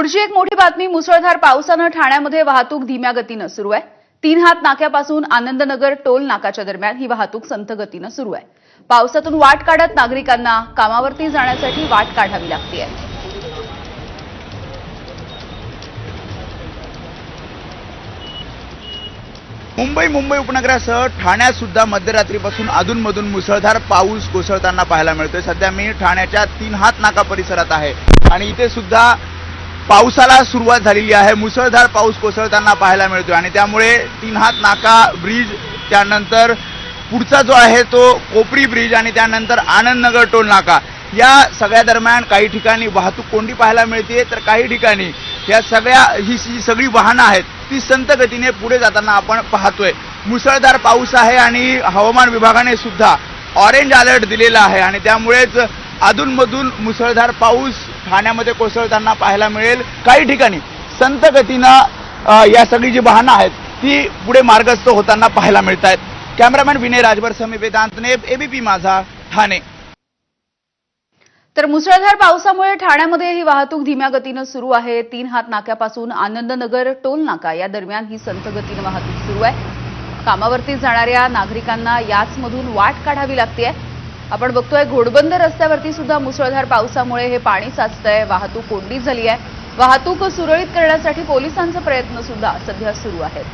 पुढची एक मोठी बातमी मुसळधार पावसानं ठाण्यामध्ये वाहतूक धीम्या गतीनं सुरू आहे. तीन हात नाक्यापासून आनंदनगर टोल नाकाच्या दरम्यान ही वाहतूक संथ गतीनं सुरू आहे. पावसातून वाट काढत नागरिकांना कामावरती जाण्यासाठी वाट काढावी लागते मुंबई मुंबई उपनगरासह ठाण्यात सुद्धा मध्यरात्रीपासून अधूनमधून मुसळधार पाऊस कोसळताना पाहायला मिळतोय. सध्या मी ठाण्याच्या तीन हात नाका परिसरात आहे. आणि इथे सुद्धा पावसाला सुरुवात झालेली आहे. मुसळधार पाऊस कोसळताना पाहायला मिळतोय आणि त्यामुळे तीन हात नाका ब्रिज त्यानंतर पुढचा जो आहे तो कोपरी ब्रिज आणि त्यानंतर आनंदनगर टोल नाका. या सगळ्या दरम्यान काही ठिकाणी वाहतूक कोंडी पाहायला मिळते तर काही ठिकाणी या सगळ्या ही जी सगळी वाहनं आहेत ती संत गतीने पुढे जाताना आपण पाहतोय. मुसळधार पाऊस आहे आणि हवामान विभागाने सुद्धा ऑरेंज अलर्ट दिलेला आहे आणि त्यामुळेच अधूनमधून मुसळधार पाऊस ठाण्यामध्ये कोसळताना पाहायला मिळेल. काही ठिकाणी संत गतीनं या सगळी जी वाहनं आहेत ती पुढे मार्गस्थ होताना पाहायला मिळत आहेत कॅमेरामॅन विनय राजभर समी वेदांतने एबीपी माझा ठाणे. तर मुसळधार पावसामुळे ठाण्यामध्ये ही वाहतूक धीम्या गतीनं सुरू आहे. तीन हात नाक्यापासून आनंदनगर टोल नाका या दरम्यान ही संथ गतीनं वाहतूक सुरू आहे. कामावरती जाणाऱ्या नागरिकांना याचमधून वाट काढावी लागते आपण बघतोय घोडबंद रस्त्यावरती सुद्धा मुसळधार पावसामुळे हे पाणी साचतंय वाहतूक कोंडी झाली आहे. वाहतूक सुरळीत करण्यासाठी पोलिसांचे प्रयत्न सुद्धा सध्या सुरू आहेत.